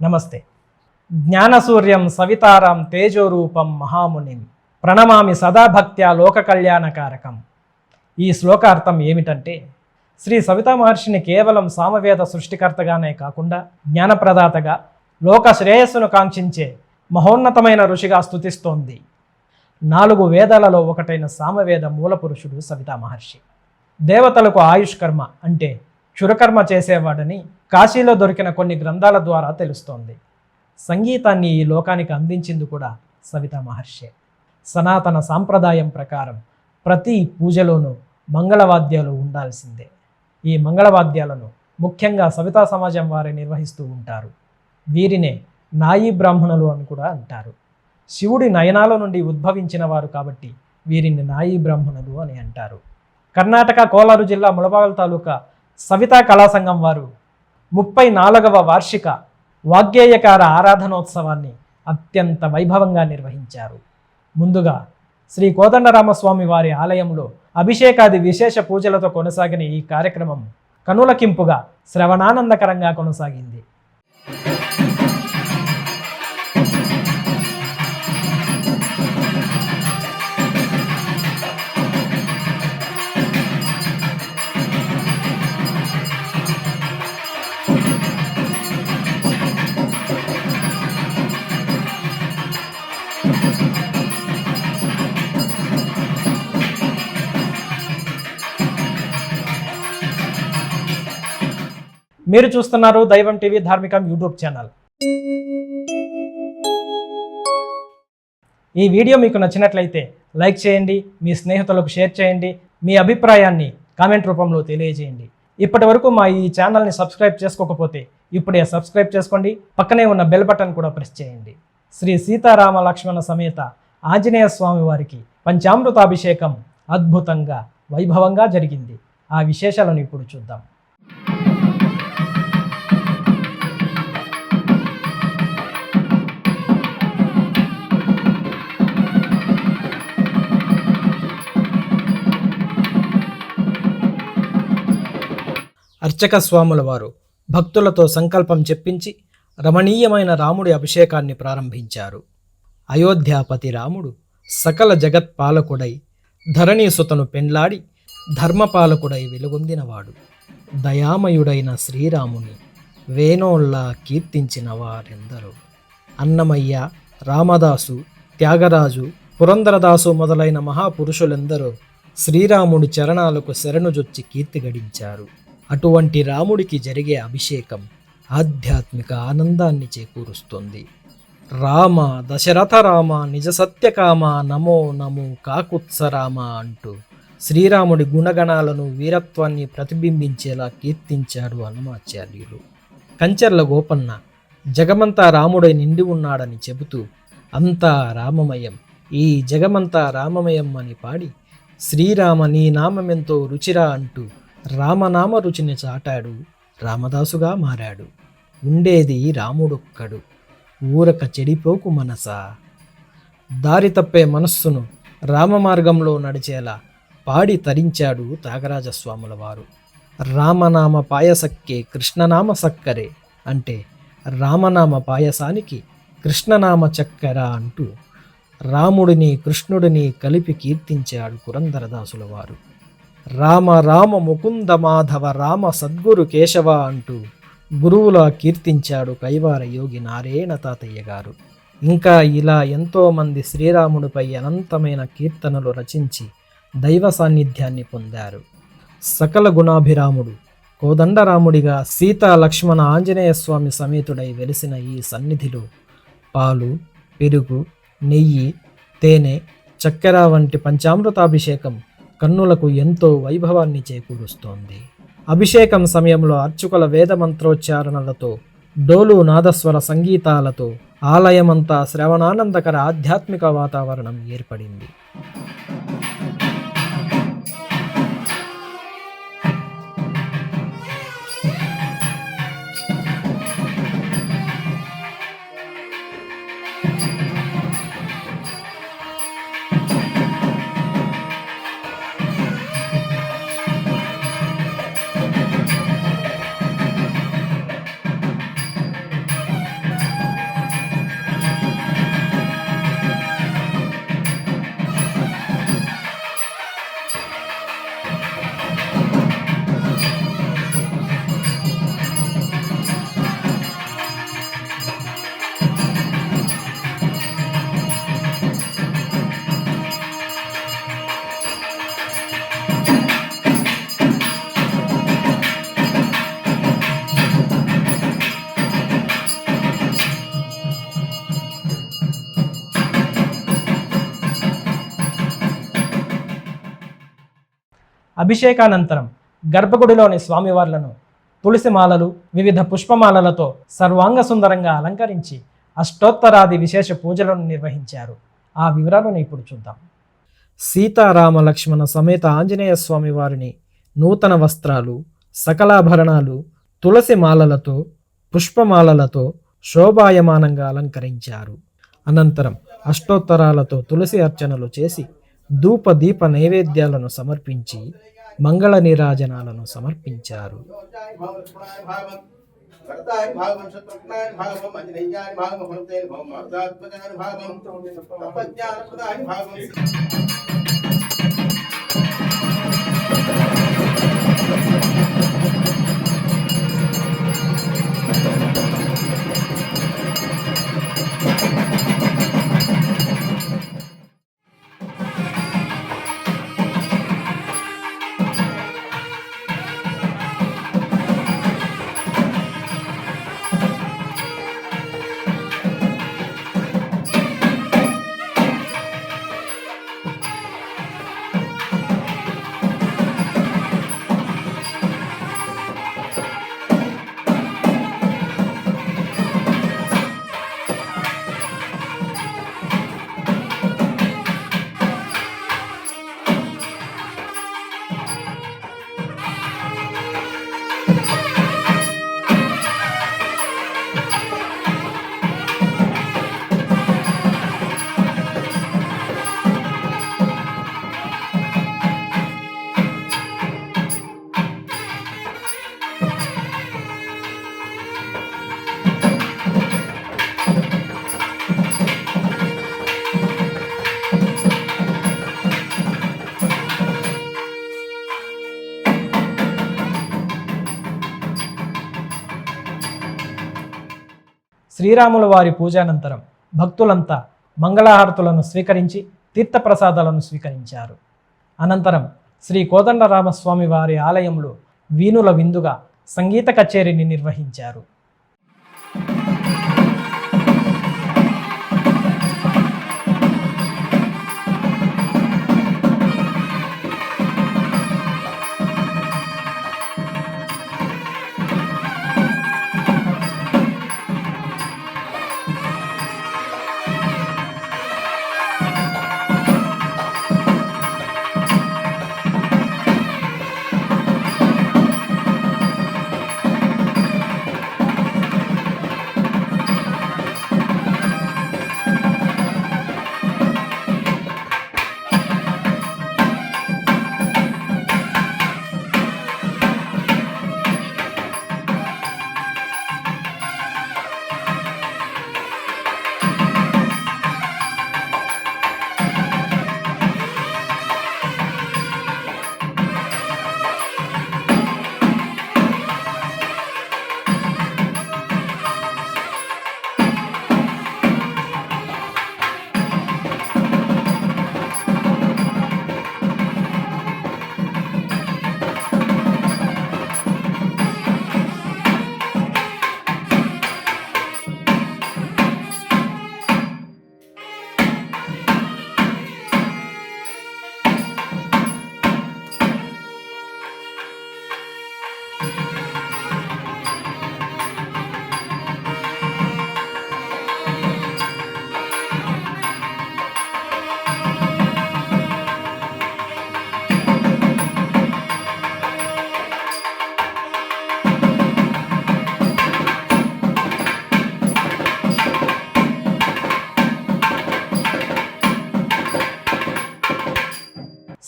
నమస్తే. జ్ఞానసూర్యం సవితారాం తేజోరూపం మహామునిం ప్రణమామి సదాభక్త్యా లోక కళ్యాణకారకం ఈ శ్లోకార్థం ఏమిటంటే శ్రీ సవితా మహర్షిని కేవలం సామవేద సృష్టికర్తగానే కాకుండా జ్ఞానప్రదాతగా లోక శ్రేయస్సును కాంక్షించే మహోన్నతమైన ఋషిగా స్థుతిస్తోంది నాలుగు వేదాలలో ఒకటైన సామవేద మూలపురుషుడు సవితా మహర్షి. దేవతలకు ఆయుష్కర్మ అంటే క్షురకర్మ చేసేవాడని కాశీలో దొరికిన కొన్ని గ్రంథాల ద్వారా తెలుస్తోంది. సంగీతాన్ని ఈ లోకానికి అందించింది కూడా సవితా మహర్షే. సనాతన సాంప్రదాయం ప్రకారం ప్రతి పూజలోనూ మంగళవాద్యాలు ఉండాల్సిందే. ఈ మంగళవాద్యాలను ముఖ్యంగా సవితా సమాజం వారే నిర్వహిస్తూ ఉంటారు. వీరినే నాయి బ్రాహ్మణులు అని కూడా అంటారు. శివుడి నయనాల నుండి ఉద్భవించిన వారు కాబట్టి వీరిని నాయి బ్రాహ్మణులు అని అంటారు. కర్ణాటక కోలారు జిల్లా ముళబాగల్ తాలూకా సవితా కళాసంఘం వారు ముప్పై నాలుగవ వార్షిక వాగ్గేయకార ఆరాధనోత్సవాన్ని అత్యంత వైభవంగా నిర్వహించారు. ముందుగా శ్రీ కోదండరామస్వామి వారి ఆలయంలో అభిషేకాది విశేష పూజలతో కొనసాగిన ఈ కార్యక్రమం కనులకింపుగా శ్రవణానందకరంగా కొనసాగింది. మీరు చూస్తున్నారు Daivam TV Dharmikam YouTube channel. ఈ వీడియో మీకు నచ్చినట్లయితే లైక్ చేయండి మీ స్నేహితులకు షేర్ చేయండి మీ అభిప్రాయాన్ని కామెంట్ రూపంలో తెలియజేయండి. ఇప్పటి వరకు మా ఈ ఛానల్ని సబ్స్క్రైబ్ చేసుకోకపోతే ఇప్పుడే సబ్స్క్రైబ్ చేసుకోండి పక్కనే ఉన్న బెల్ బటన్ కూడా ప్రెస్ చేయండి. శ్రీ సీతారామ లక్ష్మణ సమేత ఆంజనేయ స్వామి వారికి పంచామృతాభిషేకం అద్భుతంగా వైభవంగా జరిగింది. ఆ విశేషాలను ఇప్పుడు చూద్దాం. అర్చక స్వాముల వారు భక్తులతో సంకల్పం చెప్పించి రమణీయమైన రాముడి అభిషేకాన్ని ప్రారంభించారు. అయోధ్యాపతి రాముడు సకల జగత్పాలకుడై ధరణీసుతను పెండ్లాడి ధర్మపాలకుడై వెలుగొందినవాడు. దయామయుడైన శ్రీరాముని వేణోళ్ళ కీర్తించిన వారెందరో. అన్నమయ్య రామదాసు త్యాగరాజు పురందరదాసు మొదలైన మహాపురుషులెందరూ శ్రీరాముడి చరణాలకు శరణుజొచ్చి కీర్తి గడించారు. అటువంటి రాముడికి జరిగే అభిషేకం ఆధ్యాత్మిక ఆనందాన్ని చేకూరుస్తుంది. రామ దశరథ రామ నిజ సత్యకామ నమో నమో కాకుత్సరామ అంటూ శ్రీరాముడి గుణగణాలను వీరత్వాన్ని ప్రతిబింబించేలా కీర్తించాడు హనుమాచార్యులు. కంచర్ల గోపన్న జగమంతా రాముడై నిండి ఉన్నాడని చెబుతూ అంతా రామమయం. ఈ జగమంతా రామమయం అని పాడి శ్రీరామ నీ నామమెంతో రుచిరా అంటూ రామనామ రుచిని చాటాడు రామదాసుగా మారాడు. ఉండేది రాముడొక్కడు. ఊరక చెడిపోకు మనసా. దారి తప్పే మనస్సును రామ మార్గంలో నడిచేలా పాడి తరించాడు త్యాగరాజస్వాముల వారు రామనామ పాయసక్కే కృష్ణనామ సక్కరే అంటే రామనామ పాయసానికి కృష్ణనామ చక్కెర అంటూ రాముడిని కృష్ణుడిని కలిపి కీర్తించాడు పురంధరదాసుల వారు రామ రామ ముకుంద మాధవ రామ సద్గురు కేశవ అంటూ గురువులా కీర్తించాడు కైవార యోగి నారేణ తాతయ్య గారు. ఇంకా ఇలా ఎంతోమంది శ్రీరాముడిపై అనంతమైన కీర్తనలు రచించి దైవ సాన్నిధ్యాన్ని పొందారు. సకల గుణాభిరాముడు కోదండరాముడిగా సీతా లక్ష్మణ ఆంజనేయ స్వామి సమేతుడై వెలిసిన ఈ సన్నిధిలో పాలు పెరుగు నెయ్యి తేనె చక్కెర వంటి పంచామృతాభిషేకం కన్నులకు ఎంతో వైభవాన్ని చేకూరుస్తోంది. అభిషేకం సమయంలో అర్చుకుల వేద మంత్రోచ్చారణలతో డోలు నాదస్వర సంగీతాలతో ఆలయమంతా శ్రవణానందకర ఆధ్యాత్మిక వాతావరణం ఏర్పడింది. అభిషేకానంతరం గర్భగుడిలోని స్వామివార్లను తులసి మాలలు వివిధ పుష్పమాలలతో సర్వాంగ సుందరంగా అలంకరించి అష్టోత్తరాది విశేష పూజలను నిర్వహించారు. ఆ వివరాలను ఇప్పుడు చూద్దాం. సీతారామ లక్ష్మణ సమేత ఆంజనేయ స్వామి వారిని నూతన వస్త్రాలు సకలాభరణాలు తులసి మాలలతో పుష్పమాలలతో శోభాయమానంగా అలంకరించారు. అనంతరం అష్టోత్తరాలతో తులసి అర్చనలు చేసి ధూప దీప నైవేద్యాలను సమర్పించి మంగళ నీరాజనాలను సమర్పించారు. భరతాయ భాగం శ్రీరాముల వారి పూజానంతరం భక్తులంతా మంగళహారతులను స్వీకరించి తీర్థప్రసాదాలను స్వీకరించారు. అనంతరం శ్రీ కోదండరామస్వామి వారి ఆలయంలో వీణుల విందుగా సంగీత కచేరీని నిర్వహించారు.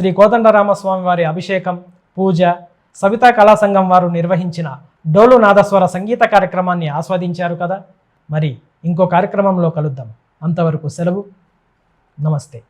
శ్రీ కోదండరామస్వామి వారి అభిషేకం పూజ సవితా కళాసంఘం వారు నిర్వహించిన డోలు నాదస్వర సంగీత కార్యక్రమాన్ని ఆస్వాదించారు కదా. మరి ఇంకో కార్యక్రమంలో కలుద్దాం. అంతవరకు సెలవు. నమస్తే.